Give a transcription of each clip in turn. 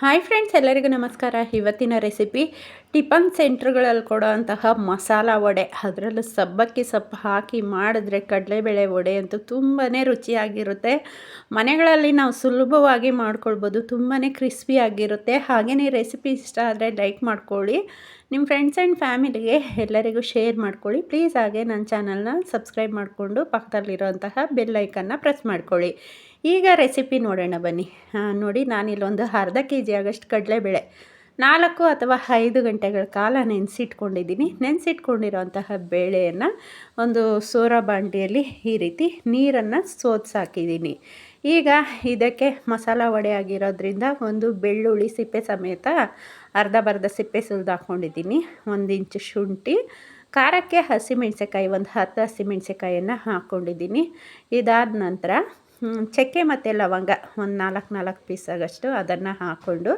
Hi friends ಎಲ್ಲರಿಗೂ ನಮಸ್ಕಾರ. ಇವತ್ತಿನ ರೆಸಿಪಿ ಟಿಫನ್ ಸೆಂಟ್ರ್ಗಳಲ್ಲಿ ಕೊಡೋ ಅಂತಹ ಮಸಾಲ ವಡೆ. ಅದರಲ್ಲೂ ಸಬ್ಬಕ್ಕಿ ಸೊಪ್ಪು ಹಾಕಿ ಮಾಡಿದ್ರೆ ಕಡಲೆಬೇಳೆ ವಡೆ ಅಂತೂ ತುಂಬಾ ರುಚಿಯಾಗಿರುತ್ತೆ. ಮನೆಗಳಲ್ಲಿ ನಾವು ಸುಲಭವಾಗಿ ಮಾಡ್ಕೊಳ್ಬೋದು ತುಂಬಾ ಕ್ರಿಸ್ಪಿಯಾಗಿರುತ್ತೆ ಹಾಗೆಯೇ ರೆಸಿಪಿ ಇಷ್ಟ ಆದರೆ ಲೈಕ್ ಮಾಡ್ಕೊಳ್ಳಿ. ನಿಮ್ಮ ಫ್ರೆಂಡ್ಸ್ ಆ್ಯಂಡ್ ಫ್ಯಾಮಿಲಿಗೆ ಎಲ್ಲರಿಗೂ ಶೇರ್ ಮಾಡ್ಕೊಳ್ಳಿ. ಪ್ಲೀಸ್ ಹಾಗೆ ನನ್ನ ಚಾನಲ್ನ ಸಬ್ಸ್ಕ್ರೈಬ್ ಮಾಡಿಕೊಂಡು ಪಕ್ಕದಲ್ಲಿರೋಂತಹ ಬೆಲ್ಲೈಕನ್ನ ಪ್ರೆಸ್ ಮಾಡ್ಕೊಳ್ಳಿ. ಈಗ ರೆಸಿಪಿ ನೋಡೋಣ ಬನ್ನಿ. ನೋಡಿ, ನಾನಿಲ್ಲೊಂದು ಅರ್ಧ ಕೆ ಜಿ ಆಗಷ್ಟು ಕಡಲೆಬೇಳೆ, ನಾಲ್ಕು ಅಥವಾ ಐದು ಗಂಟೆಗಳ ಕಾಲ ನೆನೆಸಿಟ್ಕೊಂಡಿದ್ದೀನಿ. ನೆನೆಸಿಟ್ಕೊಂಡಿರೋಂತಹ ಬೇಳೆಯನ್ನು ಒಂದು ಸೋರ ಬಾಂಡಿಯಲ್ಲಿ ಈ ರೀತಿ ನೀರನ್ನು ಸೋದ್ಸಾಕಿದ್ದೀನಿ ಈಗ ಇದಕ್ಕೆ ಮಸಾಲ ವಡೆ ಆಗಿರೋದ್ರಿಂದ ಒಂದು ಬೆಳ್ಳುಳ್ಳಿ ಸಿಪ್ಪೆ ಸಮೇತ ಅರ್ಧ ಬರ್ಧ ಸಿಪ್ಪೆ ಸುಲಿದು ಹಾಕ್ಕೊಂಡಿದ್ದೀನಿ ಒಂದು ಇಂಚು ಶುಂಠಿ, ಖಾರಕ್ಕೆ ಹಸಿಮೆಣ್ಸಿಕಾಯಿ ಒಂದು ಹತ್ತು ಹಸಿಮೆಣ್ಸಿಕಾಯನ್ನು ಹಾಕ್ಕೊಂಡಿದ್ದೀನಿ ಇದಾದ ನಂತರ ಚಕ್ಕೆ ಮತ್ತು ಲವಂಗ ಒಂದು ನಾಲ್ಕು ನಾಲ್ಕು ಪೀಸ್ ಆಗಷ್ಟು ಅದನ್ನು ಹಾಕ್ಕೊಂಡು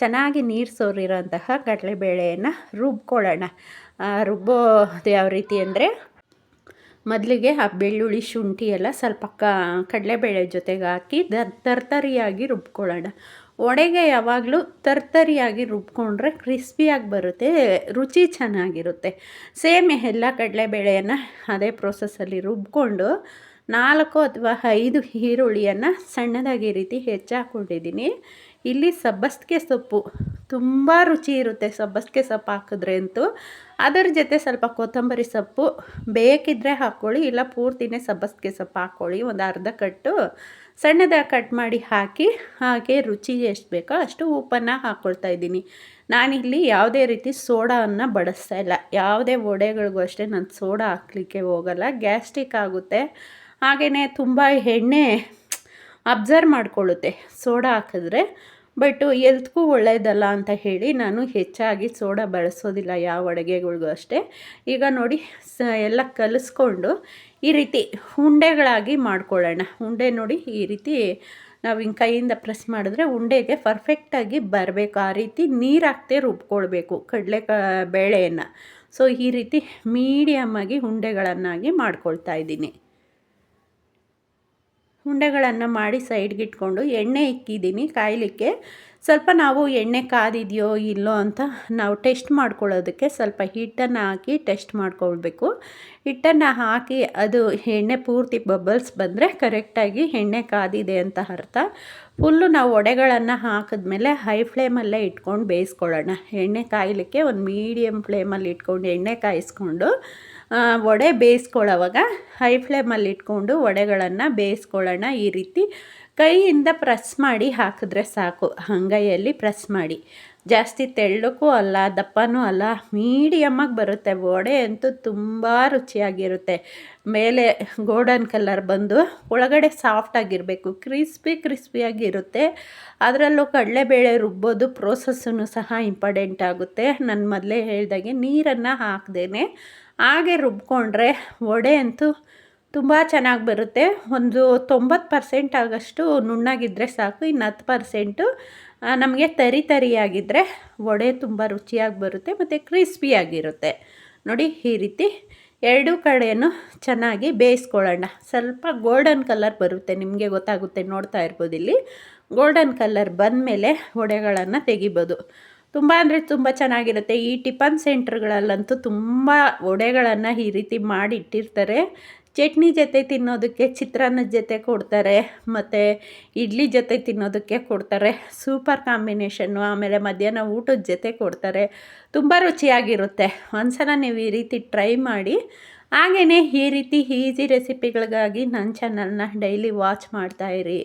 ಚೆನ್ನಾಗಿ ನೀರು ಸೋರಿರೋಂತಹ ಕಡಲೆಬೇಳೆಯನ್ನು ರುಬ್ಕೊಳ್ಳೋಣ. ರುಬ್ಬೋದು ಯಾವ ರೀತಿ ಅಂದರೆ ಮೊದಲಿಗೆ ಆ ಬೆಳ್ಳುಳ್ಳಿ, ಶುಂಠಿ ಎಲ್ಲ ಸ್ವಲ್ಪ ಕ, ಕಡಲೆಬೇಳೆ ಜೊತೆಗೆ ಹಾಕಿ ತರ್ತರಿಯಾಗಿ ರುಬ್ಕೊಳ್ಳೋಣ. ಒಡೆಗೆ ಯಾವಾಗಲೂ ತರ್ತರಿಯಾಗಿ ರುಬ್ಕೊಂಡ್ರೆ ಕ್ರಿಸ್ಪಿಯಾಗಿ ಬರುತ್ತೆ, ರುಚಿ ಚೆನ್ನಾಗಿರುತ್ತೆ. ಸೇಮ್ ಎಲ್ಲ ಕಡಲೆಬೇಳೆಯನ್ನು ಅದೇ ಪ್ರೋಸೆಸ್ಸಲ್ಲಿ ರುಬ್ಕೊಂಡು ನಾಲ್ಕು ಅಥವಾ ಐದು ಈರುಳ್ಳಿಯನ್ನು ಸಣ್ಣದಾಗಿ ರೀತಿ ಹೆಚ್ಚಾಕೊಂಡಿದ್ದೀನಿ. ಇಲ್ಲಿ ಸಬ್ಬಸ್ಗೆ ಸೊಪ್ಪು ತುಂಬ ರುಚಿ ಇರುತ್ತೆ ಸಬ್ಬಸ್ಗೆ ಸೊಪ್ಪು ಹಾಕಿದ್ರೆ ಅಂತೂ. ಅದರ ಜೊತೆ ಸ್ವಲ್ಪ ಕೊತ್ತಂಬರಿ ಸೊಪ್ಪು ಬೇಕಿದ್ದರೆ ಹಾಕ್ಕೊಳ್ಳಿ ಇಲ್ಲ ಪೂರ್ತಿನೇ ಸಬ್ಬಸ್ಗೆ ಸೊಪ್ಪು ಹಾಕ್ಕೊಳ್ಳಿ ಒಂದು ಅರ್ಧ ಕಟ್ಟು ಸಣ್ಣದಾಗಿ ಕಟ್ ಮಾಡಿ ಹಾಕಿ ಹಾಗೆ ರುಚಿ ಎಷ್ಟು ಬೇಕೋ ಅಷ್ಟು ಉಪ್ಪನ್ನು ಹಾಕ್ಕೊಳ್ತಾ ಇದ್ದೀನಿ. ನಾನಿಲ್ಲಿ ಯಾವುದೇ ರೀತಿ ಸೋಡಾವನ್ನು ಬಳಸ್ತಾ ಇಲ್ಲ. ಯಾವುದೇ ವಡೆಗಳಿಗೂ ಅಷ್ಟೇ ನಾನು ಸೋಡಾ ಹಾಕ್ಲಿಕ್ಕೆ ಹೋಗಲ್ಲ. ಗ್ಯಾಸ್ಟ್ರಿಕ್ ಆಗುತ್ತೆ. ಹಾಗೆಯೇ ತುಂಬ ಎಣ್ಣೆ ಅಬ್ಸರ್ವ್ ಮಾಡಿಕೊಳ್ಳುತ್ತೆ, ಸೋಡಾ ಹಾಕಿದ್ರೆ. ಬಟ್ ಎಲ್ತ್ಗೂ ಒಳ್ಳೆಯದಲ್ಲ ಅಂತ ಹೇಳಿ ನಾನು ಹೆಚ್ಚಾಗಿ ಸೋಡಾ ಬಳಸೋದಿಲ್ಲ, ಯಾವ ಅಡುಗೆಗಳಿಗೂ ಅಷ್ಟೇ. ಈಗ ನೋಡಿ, ಸ ಎಲ್ಲ ಕಲಿಸ್ಕೊಂಡು ಈ ರೀತಿ ಉಂಡೆಗಳಾಗಿ ಮಾಡ್ಕೊಳ್ಳೋಣ. ಉಂಡೆ ನೋಡಿ, ಈ ರೀತಿ ನಾವು ಹಿಂಗೆ ಕೈಯಿಂದ ಪ್ರೆಸ್ ಮಾಡಿದ್ರೆ ಉಂಡೆಗೆ ಪರ್ಫೆಕ್ಟಾಗಿ ಬರಬೇಕು. ಆ ರೀತಿ ನೀರು ಹಾಕ್ತೆ ರುಬ್ಕೊಳ್ಬೇಕು ಕಡಲೆ ಕ, ಬೇಳೆಯನ್ನು. ಸೊ ಈ ರೀತಿ ಮೀಡಿಯಮ್ಮಾಗಿ ಉಂಡೆಗಳನ್ನಾಗಿ ಮಾಡ್ಕೊಳ್ತಾ ಇದ್ದೀನಿ. ಉಂಡೆಗಳನ್ನು ಮಾಡಿ ಸೈಡ್ಗಿಟ್ಕೊಂಡು ಎಣ್ಣೆ ಇಕ್ಕಿದ್ದೀನಿ ಕಾಯಲಿಕ್ಕೆ. ಸ್ವಲ್ಪ ನಾವು ಎಣ್ಣೆ ಕಾದಿದೆಯೋ ಇಲ್ಲೋ ಅಂತ ನಾವು ಟೆಸ್ಟ್ ಮಾಡ್ಕೊಳ್ಳೋದಕ್ಕೆ ಸ್ವಲ್ಪ ಹಿಟ್ಟನ್ನು ಹಾಕಿ ಟೆಸ್ಟ್ ಮಾಡ್ಕೊಳ್ಬೇಕು. ಹಿಟ್ಟನ್ನು ಹಾಕಿ ಅದು ಎಣ್ಣೆ ಪೂರ್ತಿ ಬಬಲ್ಸ್ ಬಂದರೆ ಕರೆಕ್ಟಾಗಿ ಎಣ್ಣೆ ಕಾದಿದೆ ಅಂತ ಅರ್ಥ. ಫುಲ್ಲು ನಾವು ಒಡೆಗಳನ್ನು ಹಾಕಿದ್ಮೇಲೆ ಹೈ ಫ್ಲೇಮಲ್ಲೇ ಇಟ್ಕೊಂಡು ಬೇಯಿಸ್ಕೊಳ್ಳೋಣ. ಎಣ್ಣೆ ಕಾಯಲಿಕ್ಕೆ ಒಂದು ಮೀಡಿಯಮ್ ಫ್ಲೇಮಲ್ಲಿ ಇಟ್ಕೊಂಡು ಎಣ್ಣೆ ಕಾಯಿಸ್ಕೊಂಡು ವಡೆ ಬೇಯಿಸ್ಕೊಳ್ಳೋವಾಗ ಹೈ ಫ್ಲೇಮಲ್ಲಿ ಇಟ್ಕೊಂಡು ವಡೆಗಳನ್ನು ಬೇಯಿಸ್ಕೊಳ್ಳೋಣ ಈ ರೀತಿ. ಕೈಯಿಂದ ಪ್ರೆಸ್ ಮಾಡಿ ಹಾಕಿದ್ರೆ ಸಾಕು. ಅಂಗೈಯಲ್ಲಿ ಪ್ರೆಸ್ ಮಾಡಿ. ಜಾಸ್ತಿ ತೆಳ್ಳಕ್ಕೂ ಅಲ್ಲ, ದಪ್ಪನೂ ಅಲ್ಲ, ಮೀಡಿಯಮ್ಮಾಗಿ ಬರುತ್ತೆ. ವಡೆ ಅಂತೂ ತುಂಬ ರುಚಿಯಾಗಿರುತ್ತೆ. ಮೇಲೆ ಗೋಲ್ಡನ್ ಕಲರ್ ಬಂದು ಒಳಗಡೆ ಸಾಫ್ಟಾಗಿರಬೇಕು ಕ್ರಿಸ್ಪಿ ಕ್ರಿಸ್ಪಿಯಾಗಿರುತ್ತೆ ಅದರಲ್ಲೂ ಕಡಲೆಬೇಳೆ ರುಬ್ಬೋದು ಪ್ರೋಸೆಸ್ಸೂ ಸಹ ಇಂಪಾರ್ಟೆಂಟ್ ಆಗುತ್ತೆ. ನಾನು ಮೊದಲೇ ಹೇಳಿದಾಗೆ ನೀರನ್ನು ಹಾಕ್ದೇನೆ. ಹಾಗೆ ರುಬ್ಕೊಂಡ್ರೆ ವಡೆ ಅಂತೂ ತುಂಬ ಚೆನ್ನಾಗಿ ಬರುತ್ತೆ. ಒಂದು ತೊಂಬತ್ತು ಪರ್ಸೆಂಟ್ ಆಗಷ್ಟು ನುಣ್ಣಾಗಿದ್ದರೆ ಸಾಕು, ಇನ್ನು ಹತ್ತು ಪರ್ಸೆಂಟು ನಮಗೆ ತರಿ ತರಿಯಾಗಿದ್ದರೆ ವಡೆ ತುಂಬ ರುಚಿಯಾಗಿ ಬರುತ್ತೆ ಮತ್ತು ಕ್ರಿಸ್ಪಿಯಾಗಿರುತ್ತೆ ನೋಡಿ ಈ ರೀತಿ ಎರಡೂ ಕಡೆಯೂ ಚೆನ್ನಾಗಿ ಬೇಯಿಸ್ಕೊಳ್ಳೋಣ. ಸ್ವಲ್ಪ ಗೋಲ್ಡನ್ ಕಲರ್ ಬರುತ್ತೆ, ನಿಮಗೆ ಗೊತ್ತಾಗುತ್ತೆ, ನೋಡ್ತಾ ಇರ್ಬೋದು ಇಲ್ಲಿ. ಗೋಲ್ಡನ್ ಕಲರ್ ಬಂದಮೇಲೆ ವಡೆಗಳನ್ನು ತೆಗಿಬೋದು. ತುಂಬ ಅಂದರೆ ತುಂಬ ಚೆನ್ನಾಗಿರುತ್ತೆ. ಈ ಟಿಫನ್ ಸೆಂಟ್ರ್ಗಳಲ್ಲಂತೂ ತುಂಬ ವಡೆಗಳನ್ನು ಈ ರೀತಿ ಮಾಡಿ ಇಟ್ಟಿರ್ತಾರೆ ಚಟ್ನಿ ಜೊತೆ ತಿನ್ನೋದಕ್ಕೆ ಚಿತ್ರಾನ್ನದ ಜೊತೆ ಕೊಡ್ತಾರೆ, ಮತ್ತು ಇಡ್ಲಿ ಜೊತೆ ತಿನ್ನೋದಕ್ಕೆ ಕೊಡ್ತಾರೆ. ಸೂಪರ್ ಕಾಂಬಿನೇಷನ್ನು ಆಮೇಲೆ ಮಧ್ಯಾಹ್ನ ಊಟದ ಜೊತೆ ಕೊಡ್ತಾರೆ. ತುಂಬ ರುಚಿಯಾಗಿರುತ್ತೆ. ಒಂದ್ಸಲ ನೀವು ಈ ರೀತಿ ಟ್ರೈ ಮಾಡಿ. ಹಾಗೆಯೇ ಈ ರೀತಿ ಈಸಿ ರೆಸಿಪಿಗಳಿಗಾಗಿ ನನ್ನ ಚಾನಲ್ನ ಡೈಲಿ ವಾಚ್ ಮಾಡ್ತಾಯಿರಿ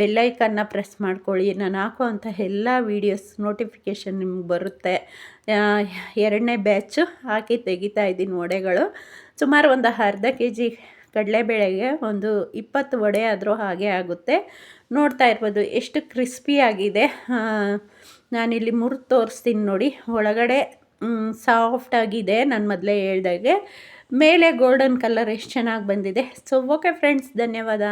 ಬೆಲ್ಲೈಕನ್ನ ಪ್ರೆಸ್ ಮಾಡ್ಕೊಳ್ಳಿ. ನಾನು ಹಾಕುವಂಥ ಎಲ್ಲ ವೀಡಿಯೋಸ್ ನೋಟಿಫಿಕೇಷನ್ ನಿಮ್ಗೆ ಬರುತ್ತೆ. ಎರಡನೇ ಬ್ಯಾಚು ಹಾಕಿ ತೆಗಿತಾ ಇದ್ದೀನಿ ವಡೆಗಳು. ಸುಮಾರು ಒಂದು ಅರ್ಧ ಕೆ ಜಿ ಕಡಲೆಬೇಳೆಗೆ ಒಂದು ಇಪ್ಪತ್ತು ವಡೆ ಆದರೂ ಹಾಗೆ ಆಗುತ್ತೆ. ನೋಡ್ತಾ ಇರ್ಬೋದು ಎಷ್ಟು ಕ್ರಿಸ್ಪಿಯಾಗಿದೆ ನಾನಿಲ್ಲಿ ಮುರಿದು ತೋರಿಸ್ತೀನಿ ನೋಡಿ. ಒಳಗಡೆ ಸಾಫ್ಟಾಗಿದೆ ನಾನು ಮೊದಲೇ ಹೇಳ್ದಾಗೆ. ಮೇಲೆ ಗೋಲ್ಡನ್ ಕಲರ್ ಎಷ್ಟು ಚೆನ್ನಾಗಿ ಬಂದಿದೆ. ಸೊ ಓಕೆ ಫ್ರೆಂಡ್ಸ್ ಧನ್ಯವಾದ.